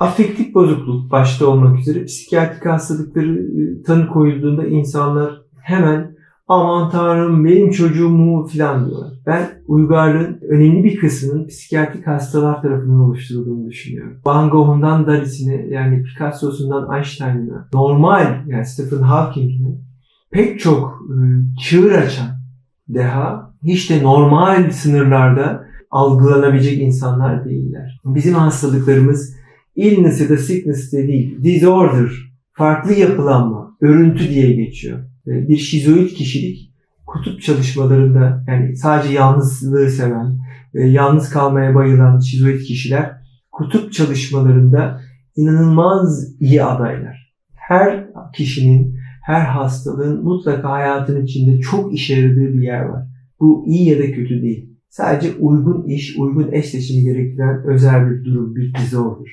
Afektif bozukluk başta olmak üzere psikiyatrik hastalıkları e, tanı koyulduğunda insanlar hemen aman tanrım benim çocuğum mu filan diyorlar. Ben uygarlığın önemli bir kısmının psikiyatrik hastalar tarafından oluşturulduğunu düşünüyorum. Van Gogh'undan Dali'sine yani Picasso'sundan Einstein'ına normal yani Stephen Hawking'ine pek çok e, çığır açan deha hiç de normal sınırlarda algılanabilecek insanlar değiller. Bizim hastalıklarımız illness ya da sickness de değil, disorder, farklı yapılanma, örüntü diye geçiyor. E, Bir şizoid kişilik kutup çalışmalarında yani sadece yalnızlığı seven, yalnız kalmaya bayılan şizoid kişiler kutup çalışmalarında inanılmaz iyi adaylar. Her kişinin, her hastalığın mutlaka hayatın içinde çok işe yaradığı bir yer var. Bu iyi ya da kötü değil. Sadece uygun iş, uygun eş seçimi gerektiren özel bir durum, bir disorder.